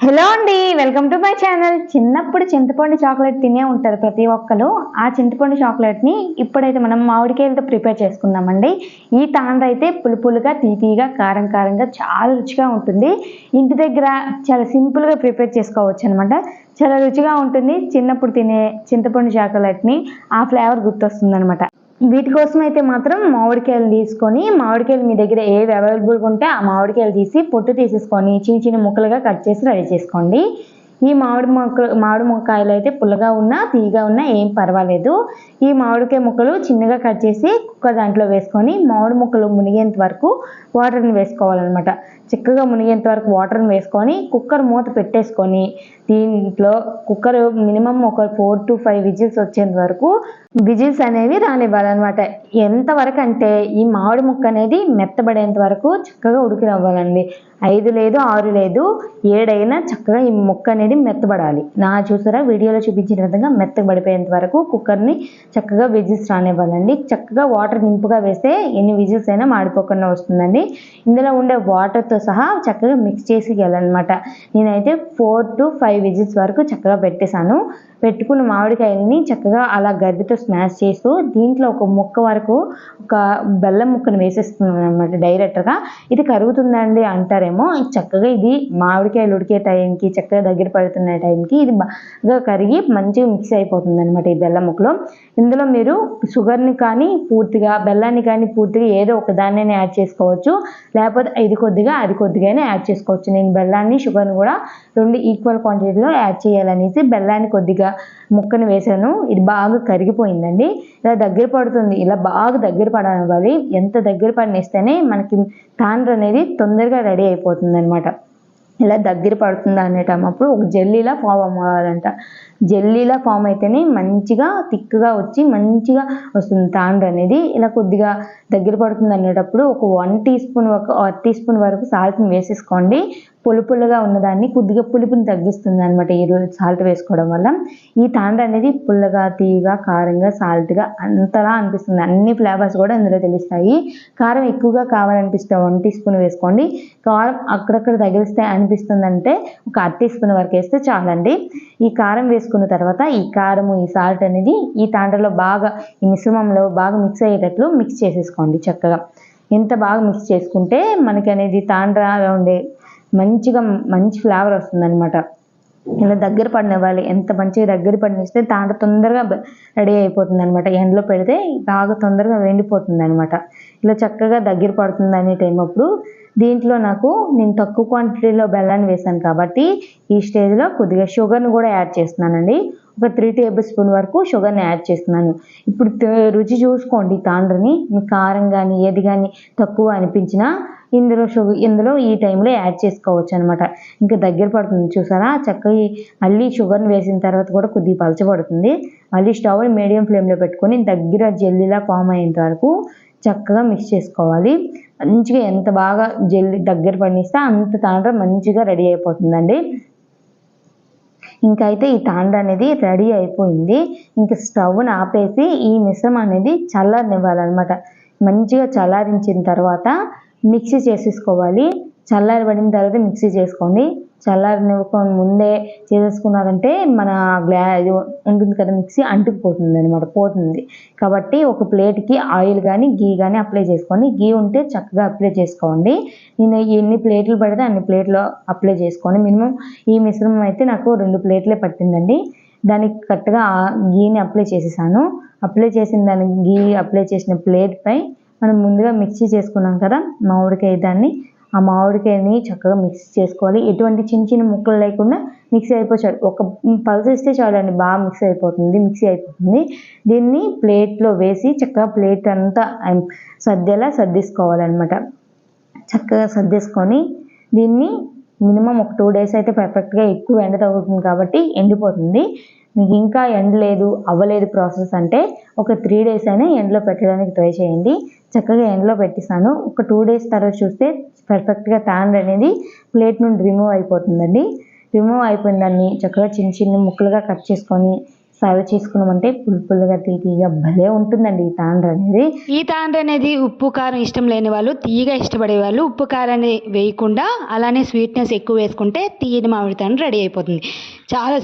Hello అండి welcome to my channel. చిన్నప్పుడు చింతపండు చాక్లెట్ తినే ఉంటారు ప్రతి ఒక్కరు. ఆ చింతపండు చాక్లెట్ని ఇప్పుడైతే మనం మామిడికాయలతో ప్రిపేర్ చేసుకుందామండి. ఈ తాండ్ర అయితే పులుపులుగా తీతీగా కారం కారంగా చాలా రుచిగా ఉంటుంది. ఇంటి దగ్గర చాలా సింపుల్గా ప్రిపేర్ చేసుకోవచ్చు అనమాట చాలా రుచిగా ఉంటుంది. చిన్నప్పుడు తినే చింతపండు చాక్లెట్ని ఆ ఫ్లేవర్ గుర్తొస్తుంది అనమాట వీటి కోసం అయితే మాత్రం మామిడికాయలు తీసుకొని మామిడికాయలు మీ దగ్గర ఏవి అవైలబుల్గా ఉంటే ఆ మామిడికాయలు తీసి పొట్టు తీసేసుకొని చిన్న చిన్న ముక్కలుగా కట్ చేసి రెడీ చేసుకోండి. ఈ మామిడి మొక్కలు మామిడి మొక్కాయలు అయితే పుల్లగా ఉన్నా తీయగా ఉన్నా ఏం పర్వాలేదు. ఈ మామిడికాయ ముక్కలు చిన్నగా కట్ చేసి కుక్కర్ దాంట్లో వేసుకొని మామిడి ముక్కలు మునిగేంత వరకు వాటర్ని వేసుకోవాలన్నమాట. చిక్కగా మునిగేంత వరకు వాటర్ని వేసుకొని కుక్కర్ మూత పెట్టేసుకొని దీంట్లో కుక్కర్ మినిమం ఒక ఫోర్ టు ఫైవ్ విజిల్స్ వచ్చేంత వరకు విజిల్స్ అనేవి రానివ్వాలన్నమాట. ఎంతవరకు అంటే ఈ మామిడి ముక్క అనేది మెత్తబడేంత వరకు చక్కగా ఉడికి రావాలండి ఐదు లేదు ఆరు లేదు ఏడైనా చక్కగా ఈ ముక్క అనేది మెత్తబడాలి. నా చూసారా వీడియోలో చూపించిన విధంగా మెత్తబడిపోయేంత వరకు కుక్కర్ని చక్కగా విజిల్స్ రానివ్వాలండి. చక్కగా వాటర్ నింపుగా వేస్తే ఎన్ని విజిల్స్ అయినా మాడిపోకుండా వస్తుందండి. ఇందులో ఉండే వాటర్తో సహా చక్కగా మిక్స్ చేసి వెళ్ళాలన్నమాట నేనైతే ఫోర్ టు ఫైవ్ విజిల్స్ వరకు చక్కగా పెట్టేశాను. పెట్టుకున్న మామిడికాయలని చక్కగా అలా గడ్డితో స్మాష్ చేస్తూ దీంట్లో ఒక ముక్క వరకు ఒక బెల్లం ముక్కను వేసేస్తున్నాను అనమాట డైరెక్ట్గా. ఇది కరుగుతుందండి అంటారేమో చక్కగా ఇది మామిడికాయలు ఉడికే టైంకి చక్కగా దగ్గర పడుతున్న టైంకి ఇది బాగా కరిగి మంచిగా మిక్స్ అయిపోతుంది అనమాట ఈ బెల్లం ముక్కలో. ఇందులో మీరు షుగర్ని కానీ పూర్తిగా బెల్లాన్ని కానీ పూర్తిగా ఏదో ఒక దాన్ని యాడ్ చేసుకోవచ్చు. లేకపోతే ఇది కొద్దిగా అది కొద్దిగానే యాడ్ చేసుకోవచ్చు. నేను బెల్లాన్ని షుగర్ని కూడా రెండు ఈక్వల్ క్వాంటిటీలో యాడ్ చేయాలనేసి బెల్లాన్ని కొద్దిగా ముక్కను వేసాను ఇది బాగా కరిగిపోయిందండి. ఇలా దగ్గర పడుతుంది. ఇలా బాగా దగ్గర పడాలి. ఎంత దగ్గర పడినేస్తేనే మనకి తాండ్ర అనేది తొందరగా రెడీ అయిపోతుంది అనమాట ఇలా దగ్గర పడుతుంది అనేటప్పుడు ఒక జెల్లీలా ఫామ్ అవ్వాలంట. జెల్లీలా ఫామ్ అయితేనే మంచిగా థిక్గా వచ్చి మంచిగా వస్తుంది తాండ్ర అనేది. ఇలా కొద్దిగా దగ్గర పడుతుంది అనేటప్పుడు ఒక వన్ టీ స్పూన్ ఒక టీ స్పూన్ వరకు సాల్ట్ని వేసేసుకోండి. పులుపులుగా ఉన్నదాన్ని కొద్దిగా పులుపుని తగ్గిస్తుంది అనమాట ఈ రోజు సాల్ట్ వేసుకోవడం వల్ల. ఈ తాండ్ర అనేది పుల్లగా తీయగా కారంగా సాల్ట్గా అంతలా అనిపిస్తుంది. అన్ని ఫ్లేవర్స్ కూడా ఇందులో తెలుస్తాయి. కారం ఎక్కువగా కావాలనిపిస్తే వన్ టీ స్పూన్ వేసుకోండి. కారం అక్కడక్కడ తగిలిస్తే అనిపిస్తుందంటే ఒక అర టీ స్పూన్ వరకు వేస్తే చాలండి. ఈ కారం వేసుకున్న తర్వాత ఈ కారము ఈ సాల్ట్ అనేది ఈ తాండ్రలో బాగా ఈ మిశ్రమంలో బాగా మిక్స్ అయ్యేటట్లు మిక్స్ చేసేసుకోండి చక్కగా. ఎంత బాగా మిక్స్ చేసుకుంటే మనకి అనేది తాండ్ర ఉండే మంచిగా మంచి ఫ్లేవర్ వస్తుందన్నమాట. ఇలా దగ్గర పడినివ్వాలి ఎంత మంచిగా దగ్గర పడినిస్తే తాట తొందరగా రెడీ అయిపోతుంది అనమాట ఎండలో పెడితే బాగా తొందరగా వెండిపోతుంది అనమాట ఇలా చక్కగా దగ్గర పడుతుంది అనే టైం అప్పుడు దీంట్లో నాకు నేను తక్కువ క్వాంటిటీలో బెల్లాన్ని వేసాను కాబట్టి ఈ స్టేజ్లో కొద్దిగా షుగర్ని కూడా యాడ్ చేస్తున్నానండి. ఒక త్రీ టేబుల్ స్పూన్ వరకు షుగర్ని యాడ్ చేస్తున్నాను. ఇప్పుడు రుచి చూసుకోండి తాండ్రని. కారం కానీ ఏది కానీ తక్కువ అనిపించినా ఇందులో షుగర్ ఇందులో ఈ టైంలో యాడ్ చేసుకోవచ్చు అనమాట ఇంకా దగ్గర పడుతుంది చూసారా? చక్కగా మళ్ళీ షుగర్ని వేసిన తర్వాత కూడా కొద్దిగా పలచబడుతుంది. మళ్ళీ స్టవ్ని మీడియం ఫ్లేమ్లో పెట్టుకొని దగ్గర జెల్లీలా ఫామ్ అయ్యేంత వరకు చక్కగా మిక్స్ చేసుకోవాలి. మంచిగా ఎంత బాగా జెల్లీ దగ్గర పండిస్తే అంత తాండ్ర మంచిగా రెడీ అయిపోతుందండి. ఇంకా అయితే ఈ తాండ్ర అనేది రెడీ అయిపోయింది. ఇంకా స్టవ్ని ఆపేసి ఈ మిశ్రమం అనేది చల్లారనివ్వాలన్నమాట. మంచిగా చల్లారించిన తర్వాత మిక్సీ చేసేసుకోవాలి. చల్లారబడిన తర్వాత మిక్సీ చేసుకోండి. చల్లారనివ్వకుండా ముందే చేసేసుకున్నారంటే మన గ్లా ఇది ఉంటుంది కదా మిక్సీ అంటుకుపోతుంది అనమాట పోతుంది. కాబట్టి ఒక ప్లేట్కి ఆయిల్ కానీ గీ కానీ అప్లై చేసుకోండి. గీ ఉంటే చక్కగా అప్లై చేసుకోండి. నేను ఎన్ని ప్లేట్లు పడితే అన్ని ప్లేట్లు అప్లై చేసుకోండి. మినిమం ఈ మిశ్రమం అయితే నాకు రెండు ప్లేట్లే పట్టిందండి. దానికి కరెక్ట్గా గీని అప్లై చేసేసాను. అప్లై చేసిన దానికి గీ అప్లై చేసిన ప్లేట్పై మనం ముందుగా మిక్సీ చేసుకున్నాం కదా మామిడికాయ దాన్ని ఆ మామిడికాయని చక్కగా మిక్స్ చేసుకోవాలి. ఎటువంటి చిన్న చిన్న ముక్కలు లేకుండా మిక్సీ అయిపోయి ఒక పల్స్ ఇస్తే చాలండి బాగా మిక్స్ అయిపోతుంది మిక్సీ అయిపోతుంది. దీన్ని ప్లేట్లో వేసి చక్కగా ప్లేట్ అంతా సర్దేలా సర్దేసుకోవాలన్నమాట. చక్కగా సర్దేసుకొని దీన్ని మినిమం ఒక టూ డేస్ అయితే పర్ఫెక్ట్గా ఎక్కువ ఎండ తగ్గుతుంది కాబట్టి ఎండిపోతుంది. మీకు ఇంకా ఎండలేదు అవ్వలేదు ప్రాసెస్ అంటే ఒక త్రీ డేస్ అయినా ఎండలో పెట్టడానికి ట్రై చేయండి. చక్కగా ఎండలో పెట్టేసాను ఒక టూ డేస్ తర్వాత చూస్తే పర్ఫెక్ట్గా తాండ్ర అనేది ప్లేట్ నుండి రిమూవ్ అయిపోతుందండి. రిమూవ్ అయిపోయిన దాన్ని చక్కగా చిన్న చిన్న ముక్కలుగా కట్ చేసుకొని సర్వ్ చేసుకున్నామంటే పులుపులుగా పుల్లుగా తీయగా భలే ఉంటుందండి ఈ తాండ్ర అనేది. ఈ తాండ్ర అనేది ఉప్పు కారం ఇష్టం లేని వాళ్ళు తీయగా ఇష్టపడే వాళ్ళు ఉప్పు కారాన్ని వేయకుండా అలానే స్వీట్నెస్ ఎక్కువ వేసుకుంటే తీయని మామిడి తాండ్ర రెడీ అయిపోతుంది. చాలా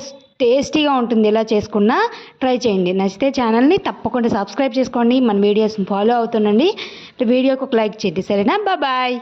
టేస్టీగా ఉంటుంది ఇలా చేసుకున్నా ట్రై చేయండి. నచ్చితే ఛానల్ని తప్పకుండా సబ్స్క్రైబ్ చేసుకోండి. మన వీడియోస్ని ఫాలో అవుతుండండి. వీడియోకి ఒక లైక్ చేయండి. సరేనా? బాయ్.